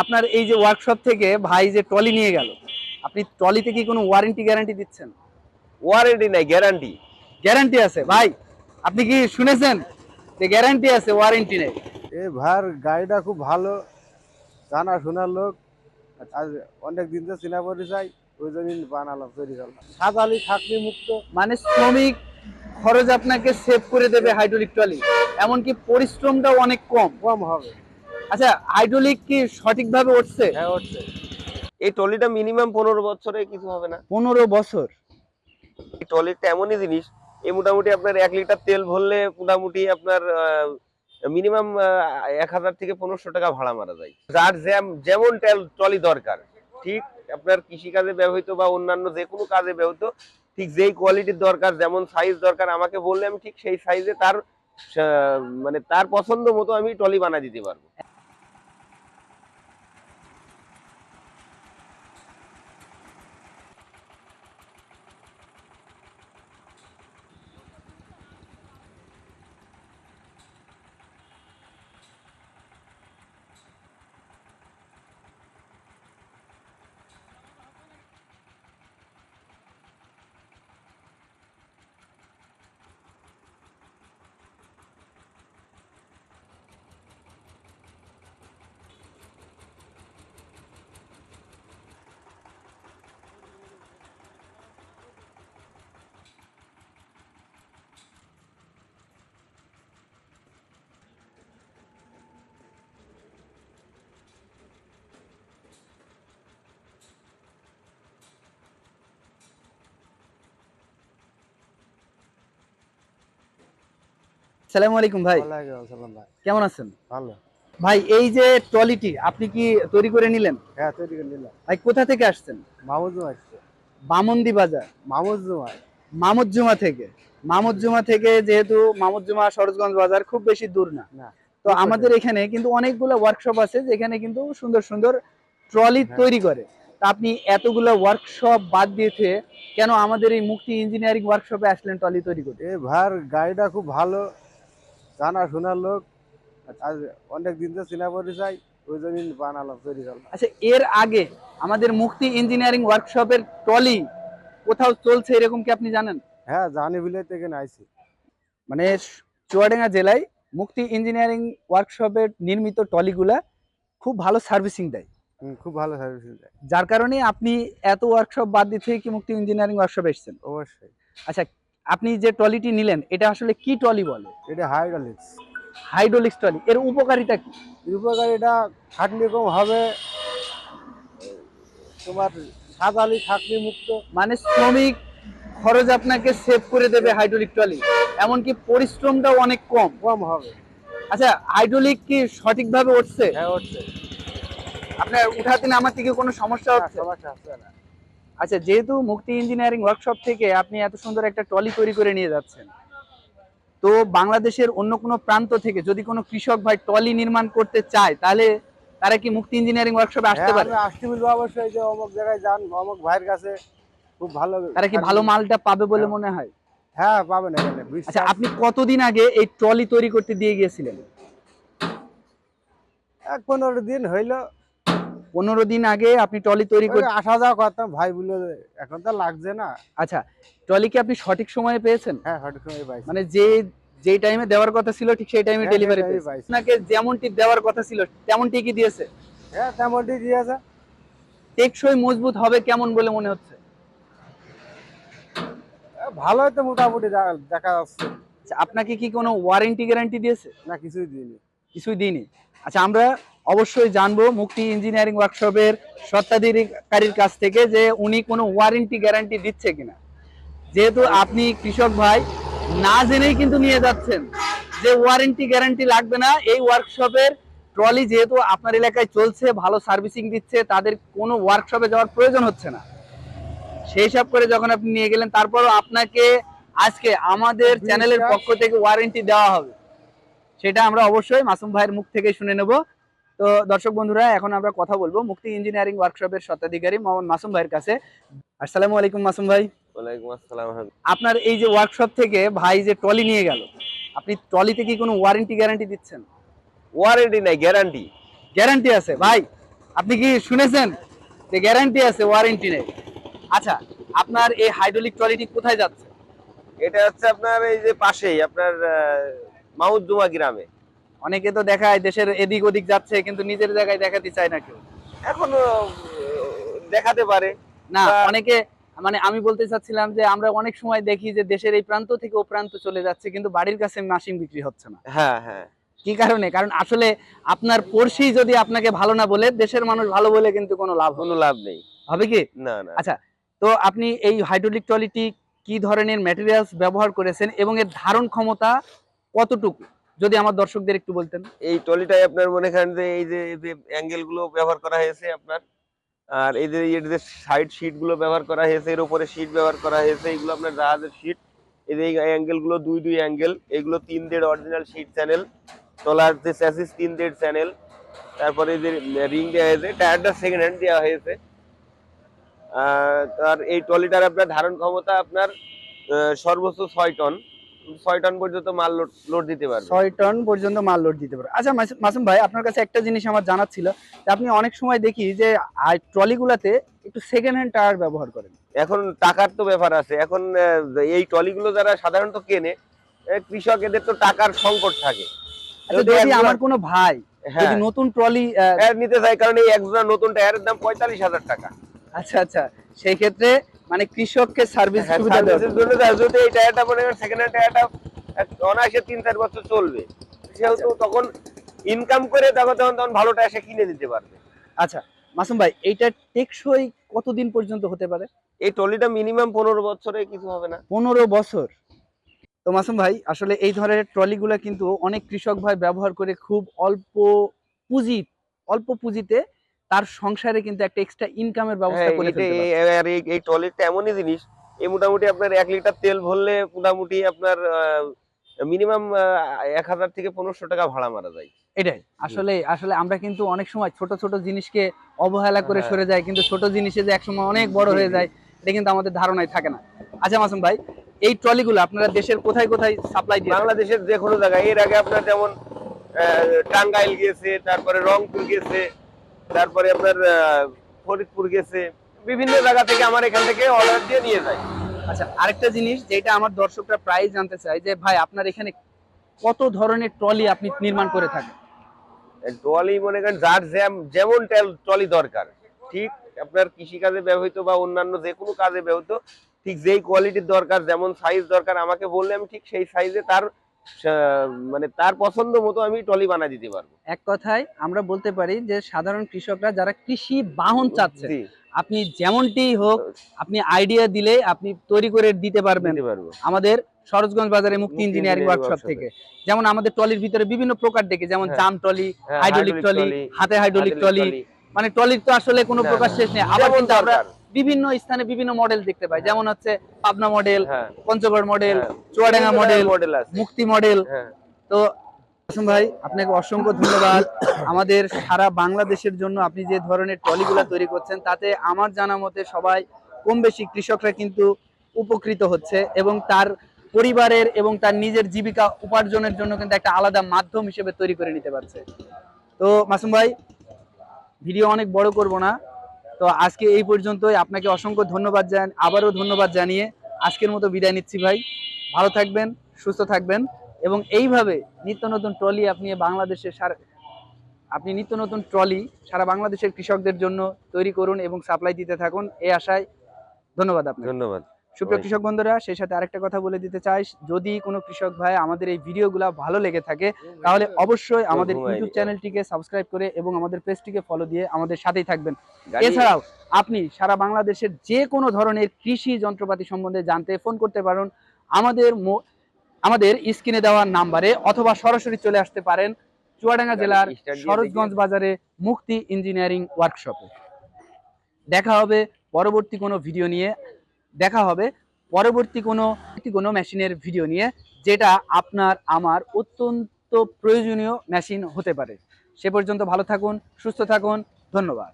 আপনার এই যে ওয়ার্কশপ থেকে ভাই যে ট্রলি নিয়ে গেল আপনি ট্রলিতে কি কোনো ওয়ারেন্টি গ্যারান্টি দিচ্ছেন? ওয়ারেন্টি নাই গ্যারান্টি গ্যারান্টি আছে। ভাই আপনি কি শুনেছেন যে গ্যারান্টি আছে ওয়ারেন্টি নেই? এ ভার গাড়িটা খুব ভালো জানা শোনার লোক। আজ অনেক দিন তো চিনা পরিচয় ওই জন্য বানালাম তৈরি করলাম। সাত আলি খাকনি মুক্ত। মানে শ্রমিক খরচ আপনাকে সেভ করে দেবে হাইড্রোলিক ট্রলি এমনকি পরিশ্রমটাও অনেক কম। কম হবে। আচ্ছা হাইড্রোলিক কি সঠিকভাবে উঠছে? হ্যাঁ হচ্ছে এই ট্রলিটা মিনিমাম পনেরো বছরে কিছু হবে না। পনেরো বছর? এই ট্রলিটা এমনই জিনিস এই মোটামুটি আপনার এক লিটার তেল ভরলে মোটামুটি আপনার মিনিমাম এক হাজার থেকে পনেরোশো টাকা ভাড়া মারা যায়। যার যেম- যেমন তেল- ট্রলি দরকার ঠিক? আপনার কৃষিকাজে ব্যবহৃত বা অন্যান্য যে কোনো কাজে ব্যবহৃত ঠিক যেই কোয়ালিটির দরকার যেমন সাইজ দরকার আমাকে বললে আমি ঠিক সেই সাইজে তার মানে তার পছন্দ মতো আমি ট্রলি বানিয়ে দিতে পারব। সালামু আলাইকুম ভাই। ভাই। কেমন আছেন? ভালো। ভাই এই যে ট্রলিটি আপনি কি তৈরি করে নিলেন? হ্যাঁ তৈরি করে নিলাম। ভাই কোথা থেকে আসছেন? মামুজুমা আসছে। বামন্দি বাজার। মামুজুমা। থেকে। মামুজ্জুমা থেকে যেহেতু মামুজ্জুমা সরোজগঞ্জ বাজার খুব বেশি দূর না। তো আমাদের এখানে কিন্তু অনেকগুলো ওয়ার্কশপ আছে যেখানে কিন্তু সুন্দর সুন্দর ট্রলি হ্যাঁ। তৈরি করে। তা আপনি এতগুলো ওয়ার্কশপ বাদ দিয়েছে কেন আমাদের এই মুক্তি ইঞ্জিনিয়ারিং ওয়ার্কশপে আসলেন ট্রলি তৈরি করতে? এ ভার গাড়িটা খুব ভালো। জানা শোনার লোক আজ অনেক দিন তো চিনা পরিচয় ওই জন্য বানালাম তৈরি করলাম। আচ্ছা এর আগে আমাদের মুক্তি ইঞ্জিনিয়ারিং ওয়ার্কশপের ট্রলি কোথাও চলছে এরকম কি আপনি জানেন? হ্যাঁ জানি বিলে থেকে আইছি মানে চুয়াডাঙ্গা জেলায় মুক্তি ইঞ্জিনিয়ারিং ওয়ার্কশপের নির্মিত ট্রলিগুলা খুব ভালো সার্ভিসিং দেয়। খুব ভালো সার্ভিসিং দেয়। যার কারণে আপনি এত ওয়ার্কশপ বাদ দিতে কি মুক্তি ইঞ্জিনিয়ারিং ওয়ার্কশপ এসেছেন? অবশ্যই। আচ্ছা আপনি যে ট্রলিটি নিলেন এটা আসলে কি ট্রলি বলে? এটা হাইড্রোলিক্স। Hydraulics trolley. এর উপকারিতা কি? উপকার এটা খাটনি কম হবে তোমার সাত আলি খাটনি মুক্ত। মানে শ্রমিক খরচ আপনাকে সেভ করে দেবে হাইড্রোলিক ট্রলি। এমনকি পরিশ্রমটাও অনেক কম। কম হবে। আচ্ছা হাইড্রোলিক কি সঠিকভাবে উঠছে? হ্যাঁ উঠছে। আপনার উঠাতে না আমার থেকে কোনো সমস্যা হচ্ছে? সমস্যা হচ্ছে না। আচ্ছা যেহেতু মুক্তি ইঞ্জিনিয়ারিং ওয়ার্কশপ থেকে আপনি এত সুন্দর একটা ট্রলি তৈরি করে নিয়ে যাচ্ছেন তো বাংলাদেশের অন্য কোনো প্রান্ত থেকে যদি কোনো কৃষক ভাই ট্রলি নির্মাণ করতে চায় তাহলে তারা কি মুক্তি ইঞ্জিনিয়ারিং ওয়ার্কশপে আসতে হ্যাঁ, পারে? আমি আসতে বলব অবশ্যই যে অমুক জায়গায় যান অমুক ভাইয়ের কাছে খুব ভালো তারা কি ভালো মালটা পাবে বলে মনে হয়? হ্যাঁ এখানে বিশ্বাস- আচ্ছা আপনি কতদিন আগে এই ট্রলি তৈরি করতে দিয়ে গিয়েছিলেন? এক পনেরো দিন হইল পনেরো দিন আগে আপনি ট্রলি তৈরি করতে আসা যাওয়া করতাম। ভাই বলে এখন তো লাগছে না। আচ্ছা ট্রলি কি আপনি সঠিক সময়ে পেয়েছেন? হ্যাঁ সঠিক সময় পাইছি। মানে যে যেই টাইমে দেওয়ার কথা ছিল ঠিক সেই টাইমে ডেলিভারি time আপনাকে যেমনটি দেওয়ার কথা ছিল তেমনটি কি দিয়েছে। হ্যাঁ তেমনটি দিয়েছে। টেকসই মজবুত হবে কেমন বলে মনে হচ্ছে? ভালোই তো মোটামুটি দেখা যাচ্ছে। আচ্ছা, আপনাকে কি কোনো ওয়ারেন্টি গ্যারান্টি দিয়েছে? না কিছুই দিইনি। কিছুই দিইনি। আচ্ছা আমরা অবশ্যই জানব মুক্তি ইঞ্জিনিয়ারিং ওয়ার্কশপের স্বত্বাধিকারীর কাছ থেকে যে উনি কোনো ওয়ারেন্টি গ্যারান্টি দিচ্ছে কিনা। যেহেতু আপনি কৃষক ভাই না জেনেই কিন্তু নিয়ে যাচ্ছেন যে ওয়ারেন্টি গ্যারান্টি লাগবে না। এই ওয়ার্কশপের ট্রলি যেহেতু আপনার এলাকায় চলছে ভালো সার্ভিসিং দিচ্ছে তাদের কোনো ওয়ার্কশপে যাওয়ার প্রয়োজন হচ্ছে না। সেই সব করে যখন আপনি নিয়ে গেলেন তারপরও আপনাকে আজকে আমাদের চ্যানেলের পক্ষ থেকে ওয়ারেন্টি দেওয়া হবে। সেটা আমরা অবশ্যই মাসুম ভাইয়ের মুখ থেকে শুনে নেব। তো দর্শক বন্ধুরা এখন আমরা কথা বলব মুক্তি ইঞ্জিনিয়ারিং ওয়ার্কশপের স্বত্বাধিকারী মোহাম্মদ মাসুম ভাইয়ের কাছে। আসসালামু আলাইকুম মাসুম ভাই। ওয়ালাইকুম আসসালাম আপনার এই যে ওয়ার্কশপ থেকে ভাই যে ট্রলি নিয়ে গেল আপনি ট্রলিতে কি কোনো ওয়ারেন্টি গ্যারান্টি দিচ্ছেন? ওয়ারেন্টি নাই গ্যারান্টি গ্যারান্টি আছে। ভাই আপনি কি শুনেছেন যে গ্যারান্টি আছে ওয়ারেন্টি নেই? আচ্ছা আপনার এই হাইড্রোলিক ট্রলিটি কোথায় যাচ্ছে? এটা হচ্ছে আপনার এই যে পাশেই আপনার মাউদ্দুমা গ্রামে। অনেকে তো দেখায় দেশের এদিক ওদিক যাচ্ছে কিন্তু নিজের জায়গায় দেখাতে চায় না কেউ। এখনও দেখাতে পারে। না অনেকে মানে আমি বলতে চাচ্ছিলাম যে আমরা অনেক সময় দেখি যে দেশের এই প্রান্ত থেকে ও প্রান্ত চলে যাচ্ছে কিন্তু বাড়ির কাছে মাসিং বিক্রি হচ্ছে না। হ্যাঁ হ্যাঁ। কি কারণে? কারণ আসলে আপনার পড়শি যদি আপনাকে ভালো না বলে দেশের মানুষ ভালো বলে কিন্তু কোনো লাভ কোনো লাভ নেই। হবে কি? না না। আচ্ছা তো আপনি এই হাইড্রোলিক ট্রলিটি কি ধরনের ম্যাটেরিয়ালস ব্যবহার করেছেন এবং এর ধারণ ক্ষমতা কতটুকু? যদি আমার দর্শকদের একটু বলতেন। এই টলিটাই আপনার মনে করেন যে, এই যে অ্যাঙ্গেলগুলো ব্যবহার করা হয়েছে আপনার, আর এই যে এর যে সাইড শীটগুলো ব্যবহার করা হয়েছে, এর উপরে শীট ব্যবহার করা হয়েছে, এগুলো আপনার জাহাজের শীট এই যে অ্যাঙ্গেলগুলো দুই দুই অ্যাঙ্গেল এগুলো তিন দেড় অরিজিনাল শীট চ্যানেল তলার যে স্যাসিস তিন দেড় চ্যানেল তারপরে যে রিং দেওয়া হয়েছে টায়ারটা সেকেন্ড হ্যান্ড দেওয়া হয়েছে। আর এই ট্রলিটার আপনার ধারণ ক্ষমতা আপনার সর্বোচ্চ ছয় টন। ছয় টন পর্যন্ত মাল লোড দিতে পারবে। ছয় টন পর্যন্ত মাল লোড দিতে পারে আচ্ছা মাসুম- ভাই আপনার কাছে একটা জিনিস আমার জানার ছিল যে আপনি অনেক সময় দেখি যে ট্রলিগুলাতে একটু সেকেন্ড হ্যান্ড টায়ার ব্যবহার করেন। এখন টাকার তো ব্যাপার আছে। এখন এই ট্রলিগুলো যারা সাধারণত কেনে কৃষক এদের তো টাকার সংকট থাকে। আচ্ছা যদি আমার কোনো ভাই হ্যাঁ। যদি নতুন ট্রলি টায়ার নিতে চাই কারণ এই একজোড়া নতুন টায়ারের দাম পঁয়তাল্লিশ হাজার টাকা। আচ্ছা আচ্ছা সেই ক্ষেত্রে মানে কৃষককে সার্ভিস হ্যাঁ, সুবিধা দেওয়া। যদি এই টায়ারটা মনে করেন সেকেন্ড হ্যান্ড টায়ারটা অনায়াসে তিন চার বছর চলবে। সেহেতু তখন ইনকাম করে তখন তখন তখন ভালো টায়ার সে কিনে নিতে পারবে। আচ্ছা মাসুম ভাই এইটা টেকসই কতদিন পর্যন্ত হতে পারে? এই ট্রলিটা মিনিমাম পনেরো বছরে কিছু হবে না। পনেরো বছর। তো মাসুম ভাই আসলে এই ধরনের ট্রলিগুলো কিন্তু অনেক কৃষক ভাই ব্যবহার করে খুব অল্প পুঁজি অল্প পুঁজিতে তার সংসারে কিন্তু একটা এক্সট্রা ইনকামের ব্যবস্থা হ্যাঁ, করে ফেলতে পারে। এই- এই এমনই জিনিস এই মোটামুটি আপনার এক লিটার তেল ভরলে মোটামুটি আপনার মিনিমাম এক হাজার থেকে পনেরোশো টাকা ভাড়া মারা যায়। এটাই। আসলে আসলে আমরা কিন্তু অনেক সময় ছোট ছোট জিনিসকে অবহেলা করে হ্যাঁ। সরে যাই কিন্তু ছোট জিনিসে যে একসময় অনেক বড় হয়ে যায় এটা কিন্তু আমাদের ধারণায় থাকে না। আচ্ছা মাসুম ভাই এই ট্রলিগুলো আপনারা দেশের কোথায় কোথায় সাপ্লাই দিয়ে বাংলাদেশের যে কোনো জায়গায় এর আগে আপনার যেমন টাঙ্গাইল গেছে তারপরে রংপুর গেছে তারপরে আপনার ফরিদপুর গেছে। বিভিন্ন জায়গা থেকে আমার এখান থেকে অর্ডার দিয়ে নিয়ে যায়। আচ্ছা আরেকটা জিনিস যেটা আমার দর্শকরা প্রায় জানতে চায় যে ভাই আপনার এখানে কত ধরনের ট্রলি আপনি নির্মাণ করে থাকেন? ট্রলি মনে করেন যার যেম- যেমন ট্রলি দরকার। ঠিক আপনার কৃষিকাজে ব্যবহৃত বা অন্যান্য যে কোনো কাজে ব্যবহৃত ঠিক যেই কোয়ালিটির দরকার যেমন সাইজ দরকার আমাকে বললে আমি ঠিক সেই সাইজে তার মানে তার পছন্দ মতো আমি ট্রলি বানিয়ে দিতে পারব। এক কথায় আমরা বলতে পারি যে সাধারণ কৃষকরা যারা কৃষি বাহন চাচ্ছে আপনি যেমনটি হোক আপনি আইডিয়া দিলে আপনি তৈরি করে দিতে পারবেন। আমাদের সরোজগঞ্জ বাজারে মুক্তি ইঞ্জিনিয়ারিং ওয়ার্কশপ থেকে। যেমন আমাদের ট্রলির ভিতরে বিভিন্ন প্রকার দেখে যেমন হ্যাঁ। জাম ট্রলি হ্যাঁ, হাইড্রোলিক ট্রলি হাতে হাইড্রোলিক ট্রলি। মানে ট্রলির তো আসলে কোনো প্রকার শেষ নেই। আবার কিন্তু আমরা। বিভিন্ন স্থানে বিভিন্ন মডেল দেখতে পাই। যেমন হচ্ছে পাবনা মডেল হ্যাঁ, পঞ্চগড় মডেল হ্যাঁ। চুয়াডাঙ্গা মডেল মুক্তি মডেল হ্যাঁ। তো ভাই আপনাকে অসংখ্য ধন্যবাদ। আমাদের সারা বাংলাদেশের জন্য আপনি যে ধরনের ট্রলিগুলো তৈরি করছেন তাতে আমার জানা মতে সবাই কম বেশি কৃষকরা কিন্তু উপকৃত হচ্ছে এবং তার পরিবারের এবং তার নিজের জীবিকা উপার্জনের জন্য কিন্তু একটা আলাদা মাধ্যম হিসেবে তৈরি করে নিতে পারছে। তো মাসুম ভাই ভিডিও অনেক বড় করব না। তো আজকে এই পর্যন্তই। আপনাকে অসংখ্য ধন্যবাদ জান, আবারও ধন্যবাদ জানিয়ে আজকের মতো বিদায় নিচ্ছি ভাই। ভালো থাকবেন, সুস্থ থাকবেন এবং এইভাবে নিত্য নতুন ট্রলি আপনি বাংলাদেশের সারা, আপনি নিত্য নতুন ট্রলি সারা বাংলাদেশের কৃষকদের জন্য তৈরি করুন এবং সাপ্লাই দিতে থাকুন। এ আশায় ধন্যবাদ আপনাকে। ধন্যবাদ। সুপ্রিয় কৃষক বন্ধুরা সেই সাথে আরেকটা কথা বলে দিতে চাই। যদি কোনো কৃষক ভাই আমাদের এই ভিডিওগুলো ভালো লেগে থাকে তাহলে অবশ্যই আমাদের ইউটিউব চ্যানেলটিকে সাবস্ক্রাইব করে এবং আমাদের পেজটিকে ফলো দিয়ে আমাদের সাথেই থাকবেন। এছাড়াও আপনি সারা বাংলাদেশের যে কোনো ধরনের কৃষি যন্ত্রপাতি সম্বন্ধে জানতে ফোন করতে পারেন। আমাদের আমাদের স্ক্রিনে দেওয়া নাম্বারে অথবা সরাসরি চলে আসতে পারেন চুয়াডাঙ্গা জেলার সরোজগঞ্জ বাজারে মুক্তি ইঞ্জিনিয়ারিং ওয়ার্কশপে দেখা হবে পরবর্তী কোনো ভিডিও নিয়ে। দেখা হবে পরবর্তী কোনো কোনো মেশিনের ভিডিও নিয়ে, যেটা আপনার, আমার অত্যন্ত প্রয়োজনীয় মেশিন হতে পারে। সে পর্যন্ত ভালো থাকুন, সুস্থ থাকুন, ধন্যবাদ।